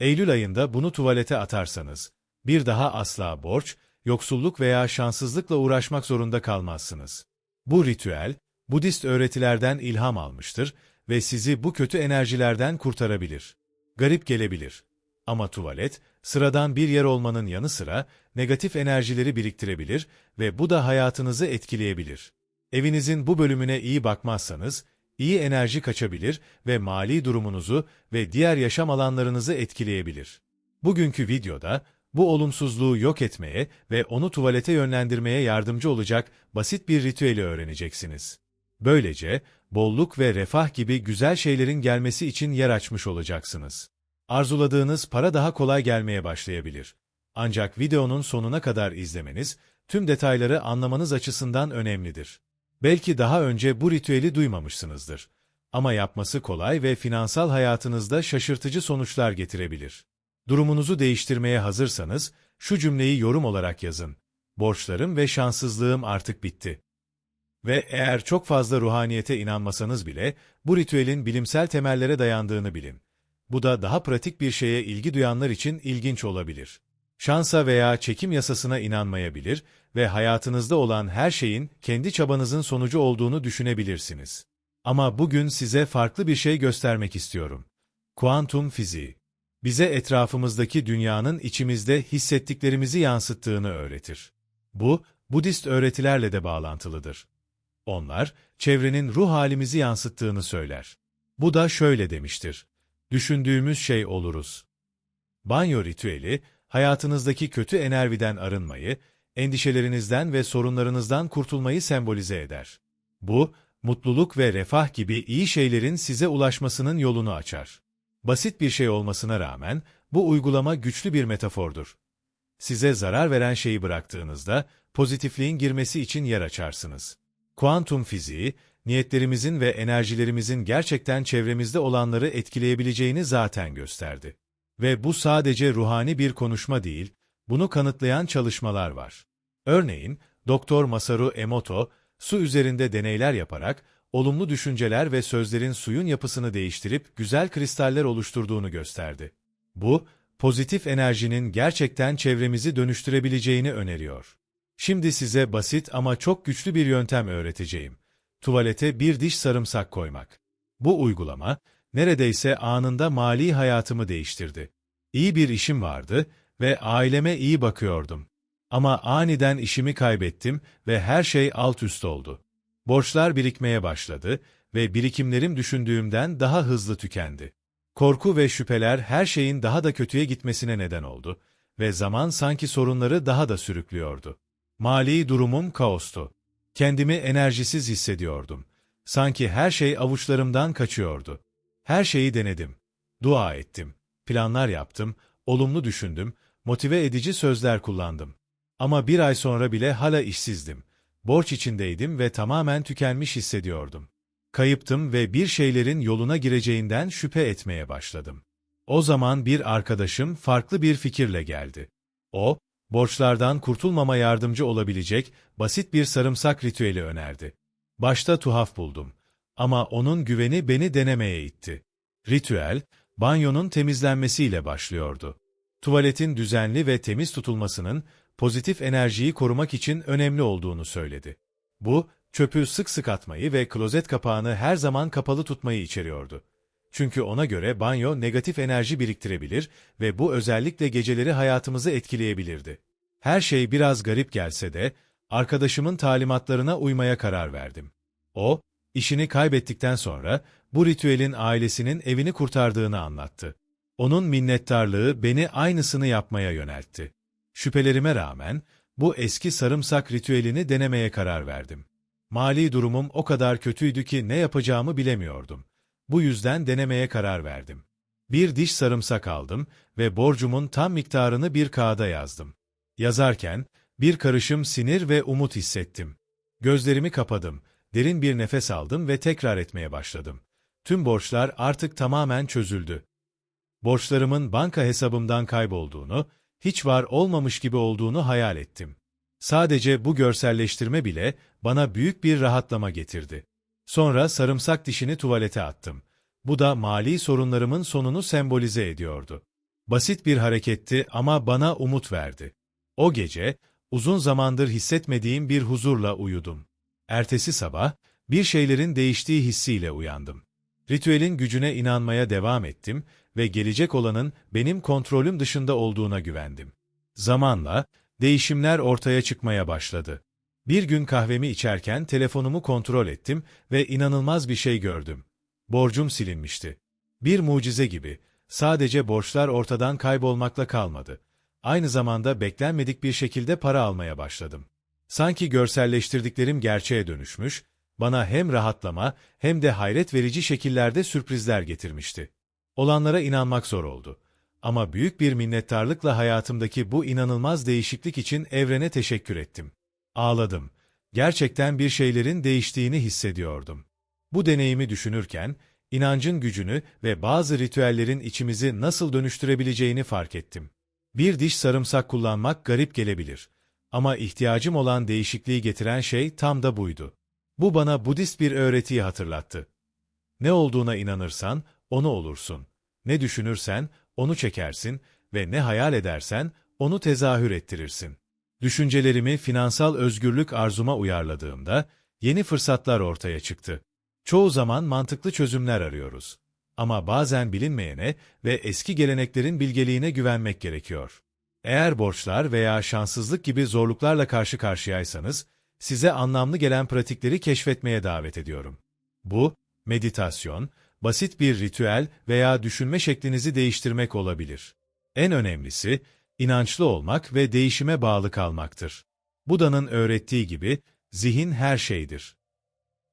Eylül ayında bunu tuvalete atarsanız, bir daha asla borç, yoksulluk veya şanssızlıkla uğraşmak zorunda kalmazsınız. Bu ritüel, Budist öğretilerden ilham almıştır ve sizi bu kötü enerjilerden kurtarabilir. Garip gelebilir. Ama tuvalet, sıradan bir yer olmanın yanı sıra negatif enerjileri biriktirebilir ve bu da hayatınızı etkileyebilir. Evinizin bu bölümüne iyi bakmazsanız, iyi enerji kaçabilir ve mali durumunuzu ve diğer yaşam alanlarınızı etkileyebilir. Bugünkü videoda, bu olumsuzluğu yok etmeye ve onu tuvalete yönlendirmeye yardımcı olacak basit bir ritüeli öğreneceksiniz. Böylece, bolluk ve refah gibi güzel şeylerin gelmesi için yer açmış olacaksınız. Arzuladığınız para daha kolay gelmeye başlayabilir. Ancak videonun sonuna kadar izlemeniz, tüm detayları anlamanız açısından önemlidir. Belki daha önce bu ritüeli duymamışsınızdır. Ama yapması kolay ve finansal hayatınızda şaşırtıcı sonuçlar getirebilir. Durumunuzu değiştirmeye hazırsanız, şu cümleyi yorum olarak yazın. Borçlarım ve şanssızlığım artık bitti. Ve eğer çok fazla ruhaniyete inanmasanız bile, bu ritüelin bilimsel temellere dayandığını bilin. Bu da daha pratik bir şeye ilgi duyanlar için ilginç olabilir. Şansa veya çekim yasasına inanmayabilir ve hayatınızda olan her şeyin kendi çabanızın sonucu olduğunu düşünebilirsiniz. Ama bugün size farklı bir şey göstermek istiyorum. Kuantum fiziği. Bize etrafımızdaki dünyanın içimizde hissettiklerimizi yansıttığını öğretir. Bu, Budist öğretilerle de bağlantılıdır. Onlar, çevrenin ruh halimizi yansıttığını söyler. Bu da şöyle demiştir. Düşündüğümüz şey oluruz. Banyo ritüeli, hayatınızdaki kötü enerjiden arınmayı, endişelerinizden ve sorunlarınızdan kurtulmayı sembolize eder. Bu, mutluluk ve refah gibi iyi şeylerin size ulaşmasının yolunu açar. Basit bir şey olmasına rağmen, bu uygulama güçlü bir metafordur. Size zarar veren şeyi bıraktığınızda, pozitifliğin girmesi için yer açarsınız. Kuantum fiziği, niyetlerimizin ve enerjilerimizin gerçekten çevremizde olanları etkileyebileceğini zaten gösterdi. Ve bu sadece ruhani bir konuşma değil, bunu kanıtlayan çalışmalar var. Örneğin, Doktor Masaru Emoto, su üzerinde deneyler yaparak, olumlu düşünceler ve sözlerin suyun yapısını değiştirip güzel kristaller oluşturduğunu gösterdi. Bu, pozitif enerjinin gerçekten çevremizi dönüştürebileceğini öneriyor. Şimdi size basit ama çok güçlü bir yöntem öğreteceğim. Tuvalete bir diş sarımsak koymak. Bu uygulama, neredeyse anında mali hayatımı değiştirdi. İyi bir işim vardı ve aileme iyi bakıyordum. Ama aniden işimi kaybettim ve her şey alt üst oldu. Borçlar birikmeye başladı ve birikimlerim düşündüğümden daha hızlı tükendi. Korku ve şüpheler her şeyin daha da kötüye gitmesine neden oldu ve zaman sanki sorunları daha da sürüklüyordu. Mali durumum kaostu. Kendimi enerjisiz hissediyordum. Sanki her şey avuçlarımdan kaçıyordu. Her şeyi denedim. Dua ettim. Planlar yaptım, olumlu düşündüm, motive edici sözler kullandım. Ama bir ay sonra bile hala işsizdim. Borç içindeydim ve tamamen tükenmiş hissediyordum. Kayıptım ve bir şeylerin yoluna gireceğinden şüphe etmeye başladım. O zaman bir arkadaşım farklı bir fikirle geldi. O, borçlardan kurtulmama yardımcı olabilecek basit bir sarımsak ritüeli önerdi. Başta tuhaf buldum. Ama onun güveni beni denemeye itti. Ritüel, banyonun temizlenmesiyle başlıyordu. Tuvaletin düzenli ve temiz tutulmasının pozitif enerjiyi korumak için önemli olduğunu söyledi. Bu, çöpü sık sık atmayı ve klozet kapağını her zaman kapalı tutmayı içeriyordu. Çünkü ona göre banyo negatif enerji biriktirebilir ve bu özellikle geceleri hayatımızı etkileyebilirdi. Her şey biraz garip gelse de, arkadaşımın talimatlarına uymaya karar verdim. O, işini kaybettikten sonra bu ritüelin ailesinin evini kurtardığını anlattı. Onun minnettarlığı beni aynısını yapmaya yöneltti. Şüphelerime rağmen bu eski sarımsak ritüelini denemeye karar verdim. Mali durumum o kadar kötüydü ki ne yapacağımı bilemiyordum. Bu yüzden denemeye karar verdim. Bir diş sarımsak aldım ve borcumun tam miktarını bir kağıda yazdım. Yazarken bir karışım sinir ve umut hissettim. Gözlerimi kapadım, derin bir nefes aldım ve tekrar etmeye başladım. Tüm borçlar artık tamamen çözüldü. Borçlarımın banka hesabımdan kaybolduğunu, hiç var olmamış gibi olduğunu hayal ettim. Sadece bu görselleştirme bile bana büyük bir rahatlama getirdi. Sonra sarımsak dişini tuvalete attım. Bu da mali sorunlarımın sonunu sembolize ediyordu. Basit bir hareketti ama bana umut verdi. O gece, uzun zamandır hissetmediğim bir huzurla uyudum. Ertesi sabah, bir şeylerin değiştiği hissiyle uyandım. Ritüelin gücüne inanmaya devam ettim ve gelecek olanın benim kontrolüm dışında olduğuna güvendim. Zamanla, değişimler ortaya çıkmaya başladı. Bir gün kahvemi içerken telefonumu kontrol ettim ve inanılmaz bir şey gördüm. Borcum silinmişti. Bir mucize gibi, sadece borçlar ortadan kaybolmakla kalmadı. Aynı zamanda beklenmedik bir şekilde para almaya başladım. Sanki görselleştirdiklerim gerçeğe dönüşmüş, bana hem rahatlama hem de hayret verici şekillerde sürprizler getirmişti. Olanlara inanmak zor oldu. Ama büyük bir minnettarlıkla hayatımdaki bu inanılmaz değişiklik için evrene teşekkür ettim. Ağladım. Gerçekten bir şeylerin değiştiğini hissediyordum. Bu deneyimi düşünürken, inancın gücünü ve bazı ritüellerin içimizi nasıl dönüştürebileceğini fark ettim. Bir diş sarımsak kullanmak garip gelebilir. Ama ihtiyacım olan değişikliği getiren şey tam da buydu. Bu bana Budist bir öğretiyi hatırlattı. Ne olduğuna inanırsan, onu olursun. Ne düşünürsen, onu çekersin ve ne hayal edersen, onu tezahür ettirirsin. Düşüncelerimi finansal özgürlük arzuma uyarladığımda, yeni fırsatlar ortaya çıktı. Çoğu zaman mantıklı çözümler arıyoruz. Ama bazen bilinmeyene ve eski geleneklerin bilgeliğine güvenmek gerekiyor. Eğer borçlar veya şanssızlık gibi zorluklarla karşı karşıyaysanız, size anlamlı gelen pratikleri keşfetmeye davet ediyorum. Bu, meditasyon, basit bir ritüel veya düşünme şeklinizi değiştirmek olabilir. En önemlisi, inançlı olmak ve değişime bağlı kalmaktır. Buda'nın öğrettiği gibi, zihin her şeydir.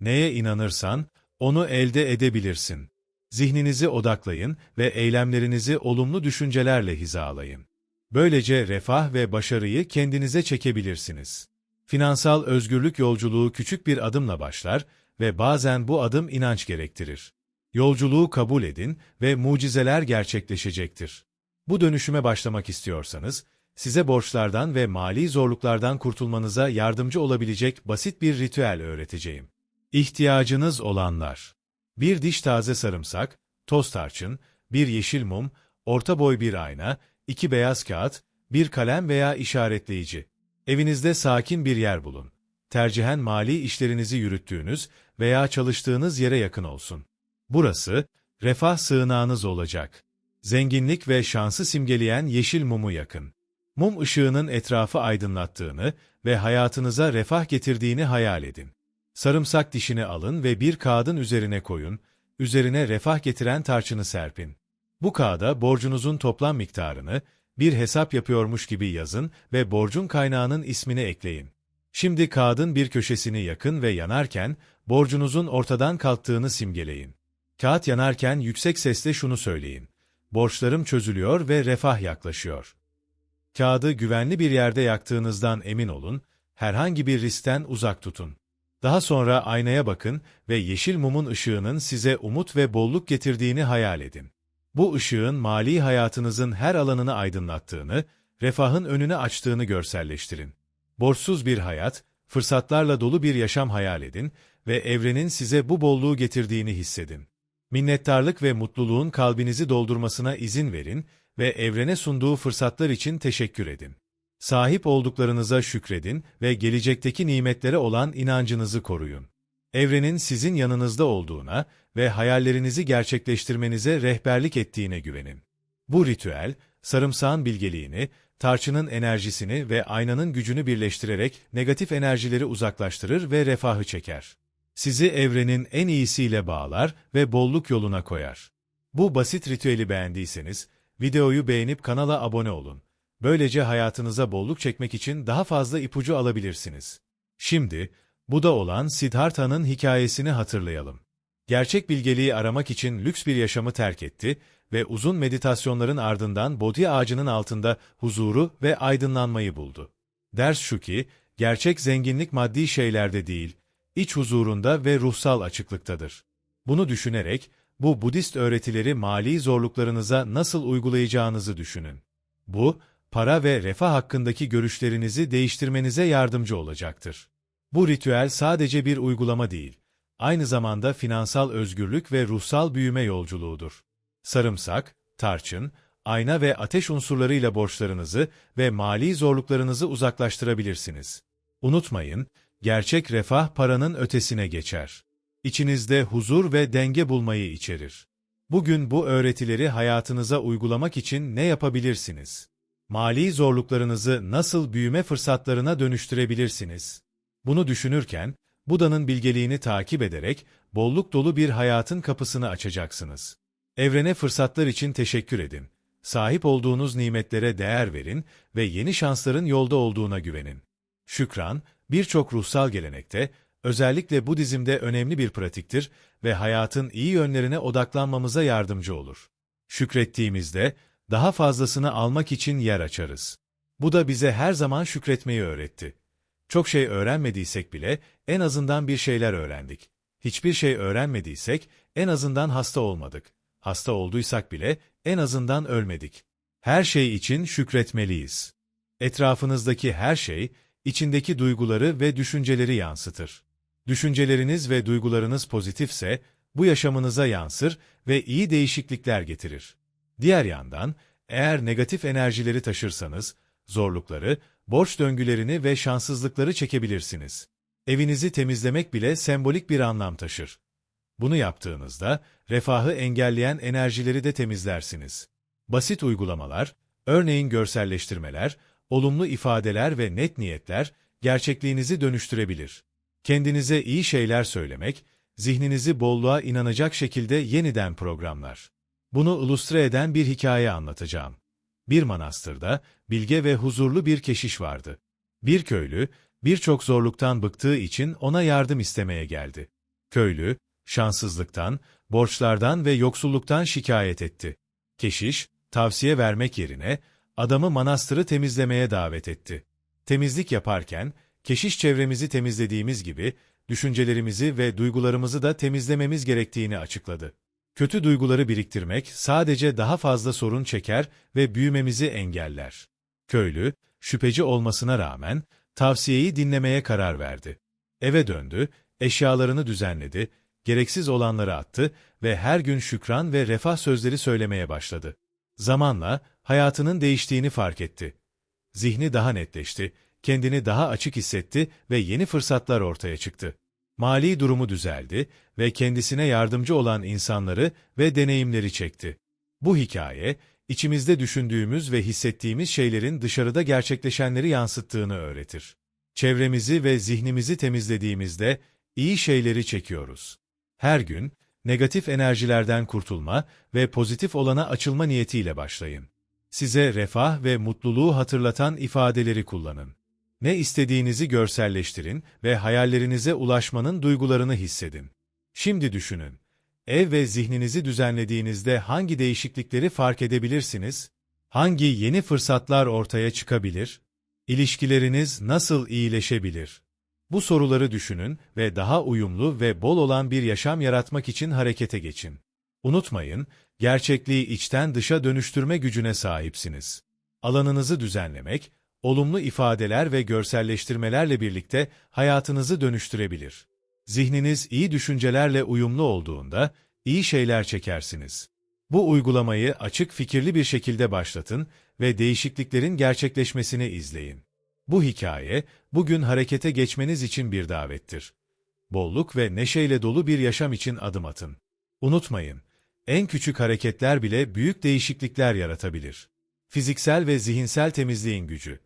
Neye inanırsan, onu elde edebilirsin. Zihninizi odaklayın ve eylemlerinizi olumlu düşüncelerle hizalayın. Böylece refah ve başarıyı kendinize çekebilirsiniz. Finansal özgürlük yolculuğu küçük bir adımla başlar ve bazen bu adım inanç gerektirir. Yolculuğu kabul edin ve mucizeler gerçekleşecektir. Bu dönüşüme başlamak istiyorsanız, size borçlardan ve mali zorluklardan kurtulmanıza yardımcı olabilecek basit bir ritüel öğreteceğim. İhtiyacınız olanlar Bir diş taze sarımsak, toz tarçın, bir yeşil mum, orta boy bir ayna, iki beyaz kağıt, bir kalem veya işaretleyici. Evinizde sakin bir yer bulun. Tercihen mali işlerinizi yürüttüğünüz veya çalıştığınız yere yakın olsun. Burası, refah sığınağınız olacak. Zenginlik ve şansı simgeleyen yeşil mumu yakın. Mum ışığının etrafı aydınlattığını ve hayatınıza refah getirdiğini hayal edin. Sarımsak dişini alın ve bir kağıdın üzerine koyun, üzerine refah getiren tarçını serpin. Bu kağıda borcunuzun toplam miktarını, bir hesap yapıyormuş gibi yazın ve borcun kaynağının ismini ekleyin. Şimdi kağıdın bir köşesini yakın ve yanarken, borcunuzun ortadan kalktığını simgeleyin. Kağıt yanarken yüksek sesle şunu söyleyin. Borçlarım çözülüyor ve refah yaklaşıyor. Kağıdı güvenli bir yerde yaktığınızdan emin olun, herhangi bir riskten uzak tutun. Daha sonra aynaya bakın ve yeşil mumun ışığının size umut ve bolluk getirdiğini hayal edin. Bu ışığın mali hayatınızın her alanını aydınlattığını, refahın önünü açtığını görselleştirin. Borçsuz bir hayat, fırsatlarla dolu bir yaşam hayal edin ve evrenin size bu bolluğu getirdiğini hissedin. Minnettarlık ve mutluluğun kalbinizi doldurmasına izin verin ve evrene sunduğu fırsatlar için teşekkür edin. Sahip olduklarınıza şükredin ve gelecekteki nimetlere olan inancınızı koruyun. Evrenin sizin yanınızda olduğuna ve hayallerinizi gerçekleştirmenize rehberlik ettiğine güvenin. Bu ritüel, sarımsağın bilgeliğini, tarçının enerjisini ve aynanın gücünü birleştirerek negatif enerjileri uzaklaştırır ve refahı çeker. Sizi evrenin en iyisiyle bağlar ve bolluk yoluna koyar. Bu basit ritüeli beğendiyseniz, videoyu beğenip kanala abone olun. Böylece hayatınıza bolluk çekmek için daha fazla ipucu alabilirsiniz. Şimdi, bu da olan Siddhartha'nın hikayesini hatırlayalım. Gerçek bilgeliği aramak için lüks bir yaşamı terk etti ve uzun meditasyonların ardından Bodhi ağacının altında huzuru ve aydınlanmayı buldu. Ders şu ki, gerçek zenginlik maddi şeylerde değil, iç huzurunda ve ruhsal açıklıktadır. Bunu düşünerek, bu Budist öğretileri mali zorluklarınıza nasıl uygulayacağınızı düşünün. Bu, para ve refah hakkındaki görüşlerinizi değiştirmenize yardımcı olacaktır. Bu ritüel sadece bir uygulama değil, aynı zamanda finansal özgürlük ve ruhsal büyüme yolculuğudur. Sarımsak, tarçın, ayna ve ateş unsurlarıyla borçlarınızı ve mali zorluklarınızı uzaklaştırabilirsiniz. Unutmayın, gerçek refah paranın ötesine geçer. İçinizde huzur ve denge bulmayı içerir. Bugün bu öğretileri hayatınıza uygulamak için ne yapabilirsiniz? Mali zorluklarınızı nasıl büyüme fırsatlarına dönüştürebilirsiniz? Bunu düşünürken, Buda'nın bilgeliğini takip ederek bolluk dolu bir hayatın kapısını açacaksınız. Evrene fırsatlar için teşekkür edin. Sahip olduğunuz nimetlere değer verin ve yeni şansların yolda olduğuna güvenin. Şükran, birçok ruhsal gelenekte, özellikle Budizm'de önemli bir pratiktir ve hayatın iyi yönlerine odaklanmamıza yardımcı olur. Şükrettiğimizde, daha fazlasını almak için yer açarız. Bu da bize her zaman şükretmeyi öğretti. Çok şey öğrenmediysek bile en azından bir şeyler öğrendik. Hiçbir şey öğrenmediysek en azından hasta olmadık. Hasta olduysak bile en azından ölmedik. Her şey için şükretmeliyiz. Etrafınızdaki her şey, içindeki duyguları ve düşünceleri yansıtır. Düşünceleriniz ve duygularınız pozitifse, bu yaşamınıza yansır ve iyi değişiklikler getirir. Diğer yandan, eğer negatif enerjileri taşırsanız, zorlukları, borç döngülerini ve şanssızlıkları çekebilirsiniz. Evinizi temizlemek bile sembolik bir anlam taşır. Bunu yaptığınızda, refahı engelleyen enerjileri de temizlersiniz. Basit uygulamalar, örneğin görselleştirmeler, olumlu ifadeler ve net niyetler, gerçekliğinizi dönüştürebilir. Kendinize iyi şeyler söylemek, zihninizi bolluğa inanacak şekilde yeniden programlar. Bunu ilustre eden bir hikaye anlatacağım. Bir manastırda bilge ve huzurlu bir keşiş vardı. Bir köylü, birçok zorluktan bıktığı için ona yardım istemeye geldi. Köylü, şanssızlıktan, borçlardan ve yoksulluktan şikayet etti. Keşiş, tavsiye vermek yerine, adamı manastırı temizlemeye davet etti. Temizlik yaparken, keşiş çevremizi temizlediğimiz gibi, düşüncelerimizi ve duygularımızı da temizlememiz gerektiğini açıkladı. Kötü duyguları biriktirmek sadece daha fazla sorun çeker ve büyümemizi engeller. Köylü, şüpheci olmasına rağmen, tavsiyeyi dinlemeye karar verdi. Eve döndü, eşyalarını düzenledi, gereksiz olanları attı ve her gün şükran ve refah sözleri söylemeye başladı. Zamanla hayatının değiştiğini fark etti. Zihni daha netleşti, kendini daha açık hissetti ve yeni fırsatlar ortaya çıktı. Mali durumu düzeldi ve kendisine yardımcı olan insanları ve deneyimleri çekti. Bu hikaye, içimizde düşündüğümüz ve hissettiğimiz şeylerin dışarıda gerçekleşenleri yansıttığını öğretir. Çevremizi ve zihnimizi temizlediğimizde iyi şeyleri çekiyoruz. Her gün, negatif enerjilerden kurtulma ve pozitif olana açılma niyetiyle başlayın. Size refah ve mutluluğu hatırlatan ifadeleri kullanın. Ne istediğinizi görselleştirin ve hayallerinize ulaşmanın duygularını hissedin. Şimdi düşünün. Ev ve zihninizi düzenlediğinizde hangi değişiklikleri fark edebilirsiniz? Hangi yeni fırsatlar ortaya çıkabilir? İlişkileriniz nasıl iyileşebilir? Bu soruları düşünün ve daha uyumlu ve bol olan bir yaşam yaratmak için harekete geçin. Unutmayın, gerçekliği içten dışa dönüştürme gücüne sahipsiniz. Alanınızı düzenlemek, olumlu ifadeler ve görselleştirmelerle birlikte hayatınızı dönüştürebilir. Zihniniz iyi düşüncelerle uyumlu olduğunda iyi şeyler çekersiniz. Bu uygulamayı açık fikirli bir şekilde başlatın ve değişikliklerin gerçekleşmesini izleyin. Bu hikaye, bugün harekete geçmeniz için bir davettir. Bolluk ve neşeyle dolu bir yaşam için adım atın. Unutmayın, en küçük hareketler bile büyük değişiklikler yaratabilir. Fiziksel ve zihinsel temizliğin gücü.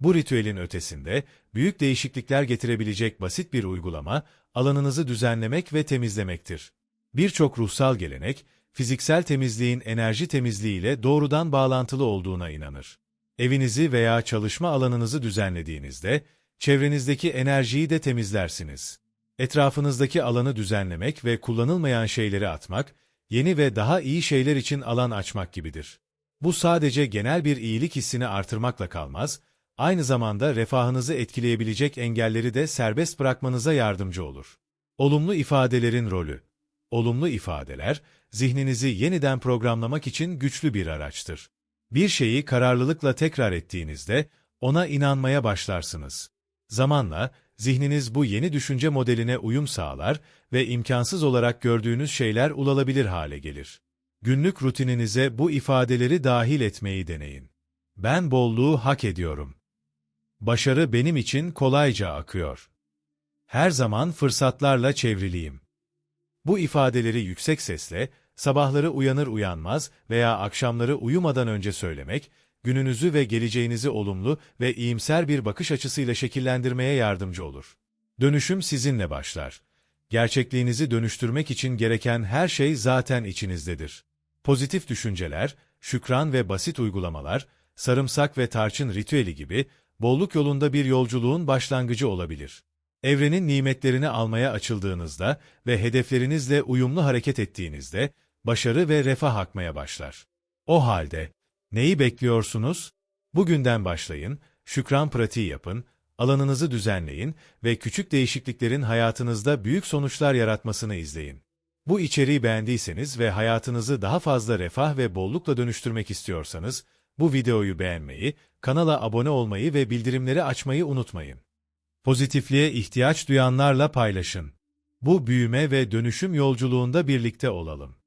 Bu ritüelin ötesinde, büyük değişiklikler getirebilecek basit bir uygulama, alanınızı düzenlemek ve temizlemektir. Birçok ruhsal gelenek, fiziksel temizliğin enerji temizliğiyle doğrudan bağlantılı olduğuna inanır. Evinizi veya çalışma alanınızı düzenlediğinizde, çevrenizdeki enerjiyi de temizlersiniz. Etrafınızdaki alanı düzenlemek ve kullanılmayan şeyleri atmak, yeni ve daha iyi şeyler için alan açmak gibidir. Bu sadece genel bir iyilik hissini artırmakla kalmaz, aynı zamanda refahınızı etkileyebilecek engelleri de serbest bırakmanıza yardımcı olur. Olumlu ifadelerin rolü Olumlu ifadeler, zihninizi yeniden programlamak için güçlü bir araçtır. Bir şeyi kararlılıkla tekrar ettiğinizde, ona inanmaya başlarsınız. Zamanla, zihniniz bu yeni düşünce modeline uyum sağlar ve imkansız olarak gördüğünüz şeyler ulaşabilir hale gelir. Günlük rutininize bu ifadeleri dahil etmeyi deneyin. Ben bolluğu hak ediyorum. Başarı benim için kolayca akıyor. Her zaman fırsatlarla çevriliyim. Bu ifadeleri yüksek sesle, sabahları uyanır uyanmaz veya akşamları uyumadan önce söylemek, gününüzü ve geleceğinizi olumlu ve iyimser bir bakış açısıyla şekillendirmeye yardımcı olur. Dönüşüm sizinle başlar. Gerçekliğinizi dönüştürmek için gereken her şey zaten içinizdedir. Pozitif düşünceler, şükran ve basit uygulamalar, sarımsak ve tarçın ritüeli gibi bolluk yolunda bir yolculuğun başlangıcı olabilir. Evrenin nimetlerini almaya açıldığınızda ve hedeflerinizle uyumlu hareket ettiğinizde başarı ve refah akmaya başlar. O halde neyi bekliyorsunuz? Bugünden başlayın, şükran pratiği yapın, alanınızı düzenleyin ve küçük değişikliklerin hayatınızda büyük sonuçlar yaratmasını izleyin. Bu içeriği beğendiyseniz ve hayatınızı daha fazla refah ve bollukla dönüştürmek istiyorsanız, bu videoyu beğenmeyi, kanala abone olmayı ve bildirimleri açmayı unutmayın. Pozitifliğe ihtiyaç duyanlarla paylaşın. Bu büyüme ve dönüşüm yolculuğunda birlikte olalım.